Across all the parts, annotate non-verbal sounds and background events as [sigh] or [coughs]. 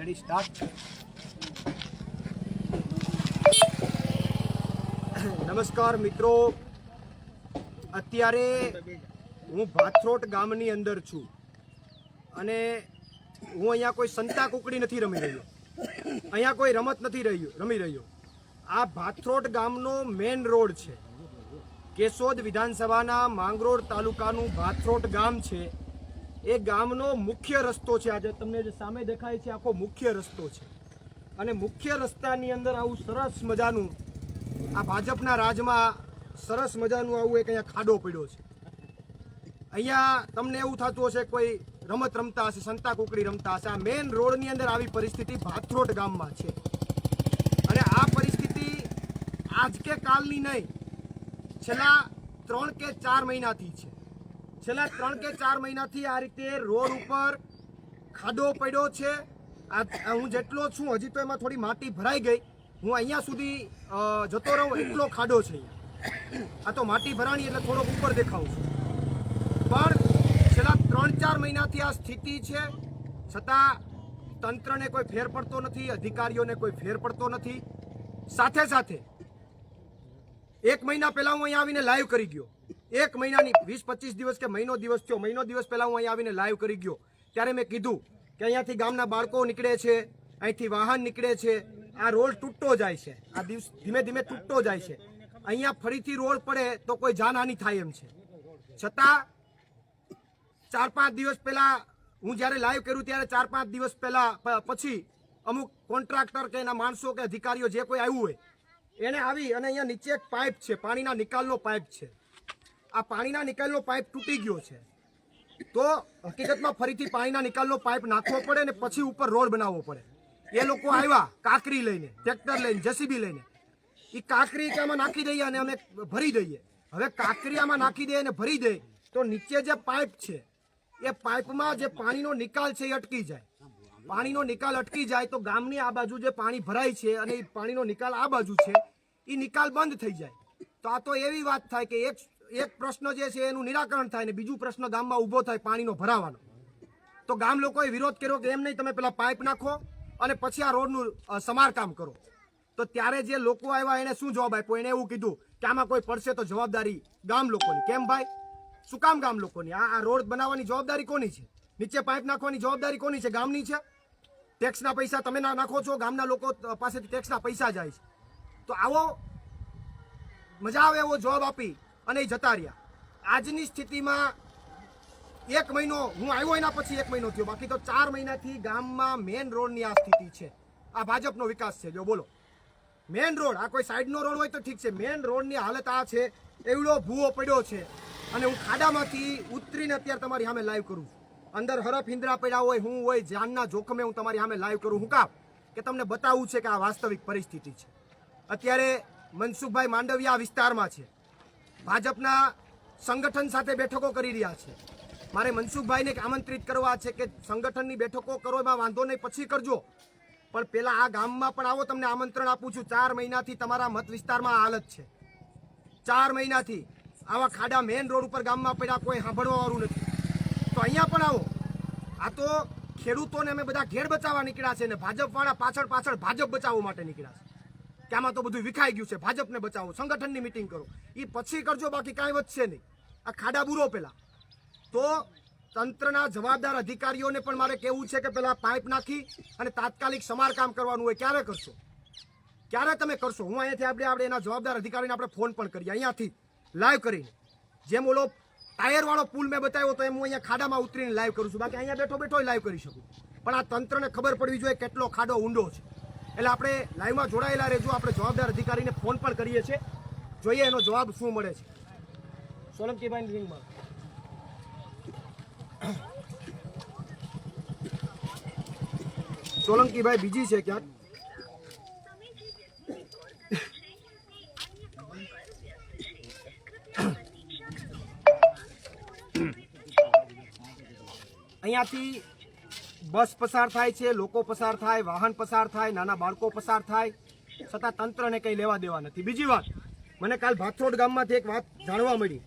Ready start નમસ્કાર મિત્રો. અત્યારે હું ભાથરોટ ગામની અંદર છું. અને હું અહીંયા કોઈ સંતા કુકડી નથી રમી રહ્યો. અહીંયા કોઈ રમત નથી રહ્યું, રમી રહ્યો. આ ભાથરોટ ગામનો મેન રોડ છે. કેશોદ વિધાનસભાના માંગરોળ તાલુકાનું ભાથરોટ ગામ છે. એ ગામનો મુખ્ય રસ્તો છે. આજે તમને જે સામે દેખાય છે, આખો મુખ્ય રસ્તો છે. અને મુખ્ય રસ્તાની અંદર આવું સરસ મજાનું આ ભાજપના રાજમાં સરસ મજાનું આવું એક અહીંયા ખાડો પડ્યો છે. અહીંયા તમને એવું થતું હશે, કોઈ રમત રમતા હશે, સંતા કુકડી રમતા હશે. આ મેઇન રોડની અંદર આવી પરિસ્થિતિ ભાથરોટ ગામમાં છે. અને આ પરિસ્થિતિ આજ કે કાલની નહીં, છેલ્લા ત્રણ કે ચાર મહિનાથી છે. છેલ્લા ત્રણ કે ચાર મહિનાથી આ રીતે રોડ ઉપર ખાડો પડ્યો છે. આ હું જેટલો છું, હજી તો એમાં થોડી માટી ભરાઈ ગઈ. હું અહીંયા સુધી જતો રહું એટલો ખાડો છે આ તો માટી ભરાણી એટલે થોડોક ઉપર દેખાવું છું. પણ છેલ્લા ત્રણ ચાર મહિનાથી આ સ્થિતિ છે. છતાં તંત્રને કોઈ ફેર પડતો નથી, અધિકારીઓને કોઈ ફેર પડતો નથી. સાથે સાથે એક મહિના પહેલા હું અહીંયા આવીને લાઈવ કરી ગયો. એક મહિનાની, વીસ, પચીસ દિવસ કે મહિનો દિવસ થયો, મહિનો દિવસ પહેલા હું અહીંયા આવીને લાઈવ કરી ગયો. ત્યારે મેં કીધું કે અહીંયાથી ગામના બાળકો નીકળે છે, અહીંથી વાહન નીકળે છે, આ રોડ તૂટતો જાય છે, આ દિવસ ધીમે ધીમે તૂટતો જાય છે. અહીંયા ફરીથી રોડ પડે તો કોઈ જાનહાનિ થાય એમ છે. છતાં ચાર પાંચ દિવસ પહેલા હું જ્યારે લાઈવ કર્યું ત્યારે ચાર પાંચ દિવસ પહેલા પછી અમુક કોન્ટ્રાક્ટર કે એના માણસો કે અધિકારીઓ જે કોઈ આવ્યું હોય એને આવી અને અહીંયા નીચે એક પાઇપ છે, પાણીના નિકાલનો પાઇપ છે. આ પાણીના નિકાલનો પાઇપ તૂટી ગયો છે. તો હકીકતમાં ફરીથી પાણીના નિકાલનો પાઇપ નાખવો પડે ને પછી ઉપર રોડ બનાવવો પડે. એ લોકો આવ્યા કાકરી લઈને, ટ્રેક્ટર લઈને, જેસીબી લઈને. એ કાકરી આમાં નાખી દઈએ અને અમે ભરી દઈએ. હવે કાકરી આમાં નાખી દઈએ અને ભરી દઈએ તો નીચે જે પાઇપ છે, એ પાઇપમાં જે પાણીનો નિકાલ છે એ અટકી જાય. પાણીનો નિકાલ અટકી જાય તો ગામની આ બાજુ જે પાણી ભરાય છે અને એ પાણીનો નિકાલ આ બાજુ છે, એ નિકાલ બંધ થઈ જાય. તો આ તો એવી વાત થાય કે એક એક પ્રશ્ન જે છે એનું નિરાકરણ થાય ને બીજું પ્રશ્ન ગામમાં ઊભો થાય પાણીનો ભરાવાનો. તો ગામ લોકોએ વિરોધ કર્યો કે એમ નહીં તમે પેલા પાઇપ નાખો અને પછી આ રોડનું સમારકામ કરો. તો ત્યારે જે લોકો આવ્યા એને શું જવાબ આપ્યો? એને એવું કીધું કે આમાં કોઈ પડશે તો જવાબદારી ગામ લોકોની. કેમ ભાઈ? શું કામ ગામ લોકોની? આ આ રોડ બનાવવાની જવાબદારી કોની છે? નીચે પાઇપ નાખવાની જવાબદારી કોની છે? ગામની છે? ટેક્સના પૈસા તમે ના નાખો છો, ગામના લોકો પાસેથી ટેક્સના પૈસા જાય છે. તો આવો, મજા આવે એવો જવાબ આપી અને એ જતા રહ્યા. આજની સ્થિતિમાં એક મહિનો, હું આવ્યો એના પછી એક મહિનો થયો. બાકી તો ચાર મહિનાથી ગામમાં મેન રોડની આ સ્થિતિ છે. આ ભાજપનો વિકાસ છે. જો બોલો. મેન રોડ, આ કોઈ સાઈડનો રોડ હોય તો ઠીક છે. મેન રોડની હાલત આ છે. એવડો ભૂવો પડ્યો છે. અને હું ખાડામાંથી ઉતરીને અત્યારે તમારી સામે લાઈવ કરું છું. અંદર હરફ હિંદરા પડ્યા હોય, હું હોય, જાનના જોખમે હું તમારી સામે લાઈવ કરું. હું કા કે તમને બતાવવું છે કે આ વાસ્તવિક પરિસ્થિતિ છે. અત્યારે મનસુખભાઈ માંડવિયા વિસ્તારમાં છે. ભાજપના સંગઠન સાથે બેઠકો કરી રહ્યા છે. મારે મનસુખભાઈને આમંત્રિત કરવા છે કે સંગઠનની બેઠકો કરો, એમાં વાંધો નહીં, પછી કરજો. પણ પેલા આ ગામમાં પણ આવો, તમને આમંત્રણ આપું છું. ચાર મહિનાથી તમારા મત વિસ્તારમાં હાલત છે. ચાર મહિનાથી આવા ખાડા મેન રોડ ઉપર ગામમાં પડ્યા, કોઈ સાંભળવા વાળું નથી. તો અહીંયા પણ આવો. આ તો ખેડૂતોને અમે બધા ઘેર બચાવવા નીકળ્યા છે ને ભાજપવાળા પાછળ પાછળ ભાજપ બચાવવા માટે નીકળ્યા છે. કે આમાં તો બધું વિખાઈ ગયું છે. ભાજપને બચાવો. સંગઠનની મિટિંગ કરો. એ પછી કરજો, બાકી કાંઈ વધશે નહીં. આ ખાડા બુરો પેલા. તો તંત્રના જવાબદાર અધિકારીઓને પણ મારે કહેવું છે કે પેલા પાઇપ નાખી અને તાત્કાલિક સમારકામ કરવાનું હોય ક્યારે કરશો? ક્યારે તમે કરશો? હું અહીંયાથી આપણે આપણે એના જવાબદાર અધિકારીને આપણે ફોન પણ કરીએ. અહીંયાથી લાઈવ કરીને. જેમ ઓલો ટાયર વાળો પુલ મેં બતાવ્યો તો એમ હું અહીંયા ખાડામાં ઉતરીને લાઈવ કરું છું. બાકી અહીંયા બેઠો બેઠો લાઈવ કરી શકું. પણ આ તંત્રને ખબર પડવી જોઈએ કેટલો ખાડો ઊંડો છે. એટલે આપણે લાઈવમાં જોડાયેલા રહેજો. આપણે જવાબદાર અધિકારીને ફોન પણ કરીએ છીએ. જોઈએ એનો જવાબ શું મળે છે. સોલંકીભાઈની રિંગમાં સોલંકીભાઈ બીજી છે ક્યાંક? અહીંયાથી બસ પસાર થાય છે, લોકો પસાર થાય, વાહન પસાર થાય, નાના બાળકો પસાર થાય, છતાં તંત્રને કંઈ લેવા દેવા નથી. બીજી વાત, મને કાલ ભાથરોડ ગામમાંથી એક વાત જાણવા મળી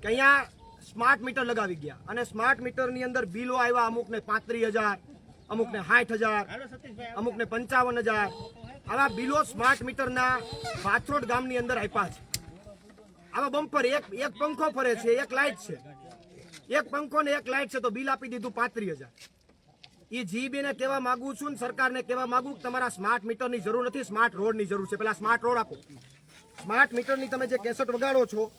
કે અહીંયા સ્માર્ટ મીટર લગાવી ગયા અને સ્માર્ટ મીટરની અંદર બિલો આવ્યા અમુકને પાંત્રીસ હજાર, અમુકને સાઠ હજાર, અમુકને પંચાવન હજાર. આવા બિલો સ્માર્ટ મીટરના ભાથરોડ ગામની અંદર આપ્યા છે. આવા બમ્પર, એક એક પંખો ફરે છે, એક લાઇટ છે. એક પંખો ને એક લાઇટ છે તો બિલ આપી દીધું પાંત્રીસ હજાર. એ જીબીને કહેવા માંગુ છું ને સરકારને કહેવા માંગુ કે તમારા સ્માર્ટ મીટરની જરૂર નથી સ્માર્ટ રોડની જરૂર છે. પેલા સ્માર્ટ રોડ આપો. સ્માર્ટ મીટરની તમે જે કેસેટ વગાડો છો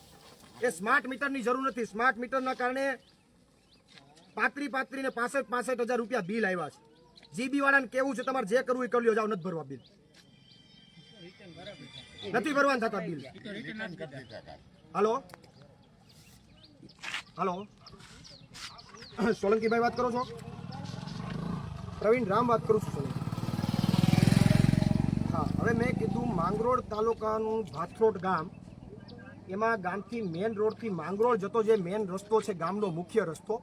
એ સ્માર્ટ મીટરની જરૂર નથી. સ્માર્ટ મીટરના કારણે પાત્રી પાત્રી ને પાસઠ પાસઠ હજાર રૂપિયા બિલ આવ્યા છે. જીબી વાળાને કેવું છે તમારે જે કરવું એ કરી લો જાઓ નથી ભરવા બિલ. નથી ભરવાનું થતા બિલ. હલો? હાલો? [coughs] સોલંકીભાઈ વાત કરો છો? પ્રવીણ રામ વાત કરું છું સોલંકી. હા, હવે મેં કીધું માંગરોળ તાલુકાનું ભાથરોડ ગામ, એમાં ગામથી મેન રોડથી માંગરોળ જતો જે મેન રસ્તો છે, ગામનો મુખ્ય રસ્તો,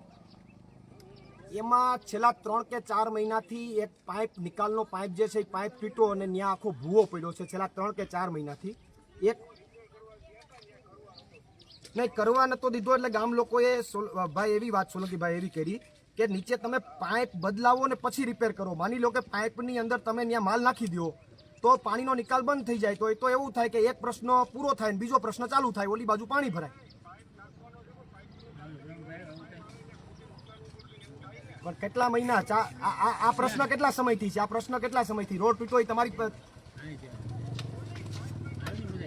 એમાં છેલ્લા ત્રણ કે ચાર મહિનાથી એક પાઇપ, નિકાલનો પાઇપ જે છે, એ પાઇપ તૂટ્યો અને ત્યાં આખો ભૂવો પડ્યો છે. છેલ્લા ત્રણ કે ચાર મહિનાથી એક નહીં, કરવા નતો દીધો એટલે ગામ લોકોએ ભાઈ એવી વાત સોલંકીભાઈ એવી કરી કે નીચે તમે પાઇપ બદલાવો ને પછી રિપેર કરો. માની લો કે પાઇપની અંદર તમે ત્યાં માલ નાખી દો તો પાણીનો નિકાલ બંધ થઈ જાય, તો એ તો એવું થાય કે એક પ્રશ્ન પૂરો થાય ને બીજો પ્રશ્ન ચાલુ થાય, ઓલી બાજુ પાણી ભરાય. પણ કેટલા મહિના આ પ્રશ્ન કેટલા સમયથી છે? આ પ્રશ્ન કેટલા સમયથી? રોડ તૂટ્યો તમારી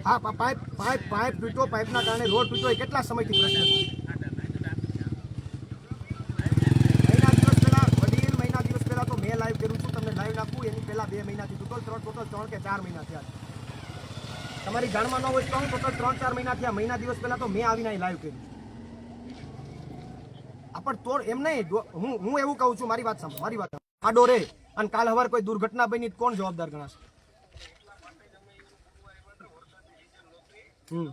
હા પાઇપ પાઇપ પાઇપ તૂટ્યો, પાઇપના કારણે રોડ તૂટ્યો. એ કેટલા સમયથી પ્રશ્ન મહિના દિવસ પહેલાં, વડીલ મહિના દિવસ પહેલાં તો મેં લાઈવ કર્યું છું. તમને લાઈવ નાખું. એની પહેલાં બે મહિનાથી ટોટલ ત્રણ ટોટલ ત્રણ કે ચાર મહિના થયા તમારી જાણમાં હોય તો હું ત્રણ, ચાર મહિના થયા. મહિના દિવસ પહેલાં તો મેં આવીને લાઈવ કર્યું. આ પણ તોડ એમ નહીં. હું હું એવું કહું છું. મારી વાત સાંભળો. મારી વાત સાંભળો. આડો રે અને કાલ હવાર કોઈ દુર્ઘટના બની કોણ જવાબદાર ગણાશે? હમ.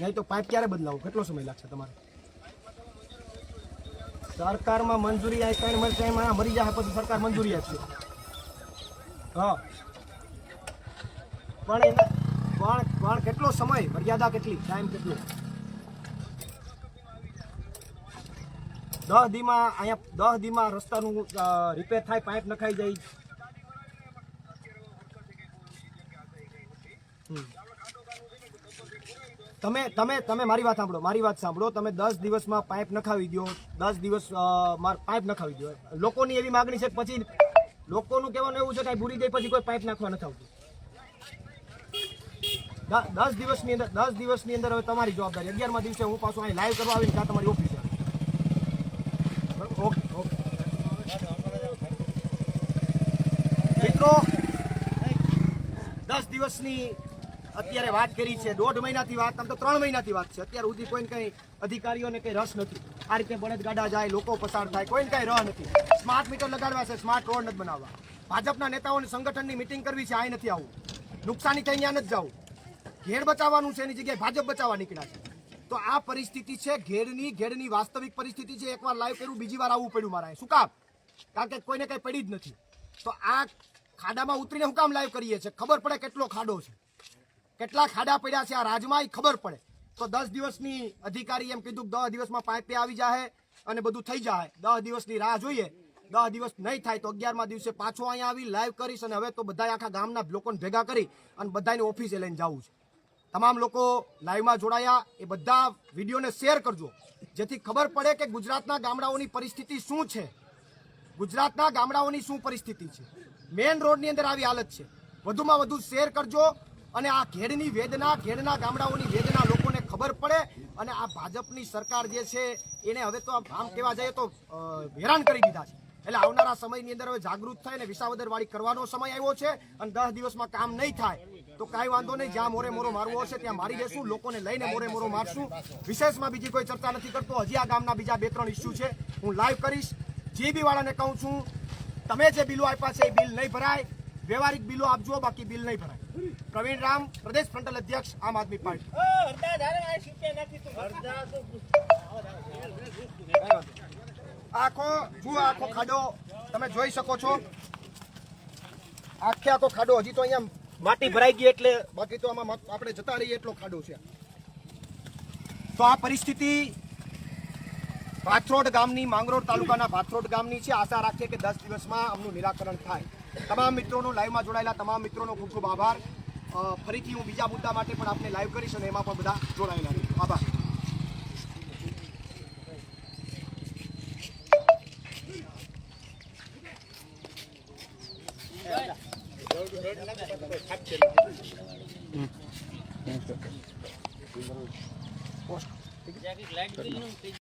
નહીં તો પાઇપ ક્યારે બદલાવો? કેટલો સમય લાગશે તમારે? સરકારમાં મંજૂરી આવી ત્રણ વર્ષ એમાં મરી જાય પછી સરકાર મંજૂરી આપશે. હા. પણ એને પણ પણ કેટલો સમય? મર્યાદા કેટલી? ટાઈમ કેટલો? દસ દીમાં અહીંયા દસ દીમાં રસ્તાનું રિપેર થાય પાઇપ નખાઈ જાય. તમે તમે તમે મારી વાત સાંભળો, મારી વાત સાંભળો. તમે દસ દિવસમાં પાઇપ નખાવી દો દસ દિવસ પાઇપ નખાવી દો લોકોની એવી માગણી છે પછી લોકોનું કહેવાનું એવું છે કે ભૂલી ગઈ પછી કોઈ પાઇપ નાખવા નથી આવતું. દસ દિવસની અંદર, દસ દિવસની અંદર હવે તમારી જવાબદારી. અગિયારમાં દિવસે હું પાછું અહીં લાઈવ કરવા આવીને ત્યાં તમારી ઓફિસે ઓકે ઓકે મિત્રો દસ દિવસની અત્યારે વાત કરી છે, દોઢ મહિનાથી વાત, આમ તો ત્રણ મહિનાથી વાત છે. અત્યાર સુધી કોઈને કંઈ અધિકારીઓને કંઈ રસ નથી. આ રીતે બળદગાડા જાય, લોકો પસાર થાય, કોઈને કંઈ રહ નથી. સ્માર્ટ મીટર લગાડવા છે સ્માર્ટ રોડ નથી બનાવવા. ભાજપના નેતાઓની સંગઠનની મિટિંગ કરવી છે, આ નથી આવું. નુકસાની થઈ ત્યાં નથી જવું. ઘેર બચાવવાનું છે, એની જગ્યાએ ભાજપ બચાવવા નીકળ્યા છે. તો આ પરિસ્થિતિ છે, ઘેરની ઘેરની વાસ્તવિક પરિસ્થિતિ છે. એકવાર લાઈવ કર્યું, બીજી વાર આવવું પડ્યું મારા. શું કામ? કારણ કે કોઈને કંઈ પડી જ નથી. તો આ ખાડામાં ઉતરીને હું કામ લાઈવ કરીએ છીએ? ખબર પડે કેટલો ખાડો છે. કેટલા ખાડા પડ્યા છે આ રાજમાં એ ખબર પડે. તો દસ દિવસની અધિકારી એમ કીધું દસ દિવસમાં પાઇપે આવી જાય અને બધું થઈ જાય દસ દિવસની રાહ જોઈએ. દસ દિવસ નહીં થાય તો અગિયારમાં દિવસે પાછો અહીંયા આવી લાઈવ કરીશ અને હવે તો બધા આખા ગામના લોકોને ભેગા કરી અને બધાની ઓફિસે લઈને જવું છે. તમામ લોકો લાઈવમાં જોડાયા. એ બધા વિડીયોને શેર કરજો. જેથી ખબર પડે કે ગુજરાતના ગામડાઓની પરિસ્થિતિ શું છે. ગુજરાતના ગામડાઓની શું પરિસ્થિતિ છે. મેન રોડની અંદર આવી હાલત છે. વધુમાં વધુ શેર કરજો અને આ ઘેડની વેદના, ઘેડના ગામડાઓની વેદના લોકોને ખબર પડે અને આ ભાજપની સરકાર જે છે એને હવે તો આમ કહેવા જઈએ તો હેરાન કરી દીધા છે. એટલે આવનારા સમયની અંદર હવે જાગૃત થાય અને વિસાવદર વાળી કરવાનો સમય આવ્યો છે અને દસ દિવસમાં કામ નહીં થાય તો કાંઈ વાંધો નહીં, જ્યાં મોરે મોરો મારવો હશે ત્યાં મારી દેશું, લોકોને લઈને મોરે મોરો મારશું. વિશેષમાં બીજી કોઈ ચર્ચા નથી કરતો. હજી આ ગામના બીજા બે ત્રણ ઇસ્યુ છે. હું લાઈવ કરીશ. જીબી વાળાને કહું છું તમે જે બિલો આપ્યા છે એ બિલ નહીં ભરાય. વ્યવહારિક બિલો આપજો બાકી બિલ નહીં ભરાય. પ્રવીણ રામ પ્રદેશ ફ્રન્ટલ અધ્યક્ષ આમ આદમી પાર્ટી. આખો જુઓ આખો ખાડો. તમે જોઈ શકો છો. આખે આખો ખાડો. હજી તો અહીંયા માટી ભરાઈ ગઈ એટલે બાકી તો આમાં આપણે જતા રહીએ એટલો ખાડો છે. તો આ પરિસ્થિતિ ભાથરોડ ગામની માંગરોળ તાલુકાના ભાથરોડ ગામની છે. આશા રાખીએ કે દસ દિવસમાં આમનું નિરાકરણ થાય. તમામ મિત્રોનો લાઈવમાં જોડાયેલા તમામ મિત્રોનો ખૂબ ખૂબ આભાર. ફરીથી હું બીજા મુદ્દા માટે પણ આપને લાઈવ કરીશ અને એમાં પણ બધા જોડાયેલા. આભાર.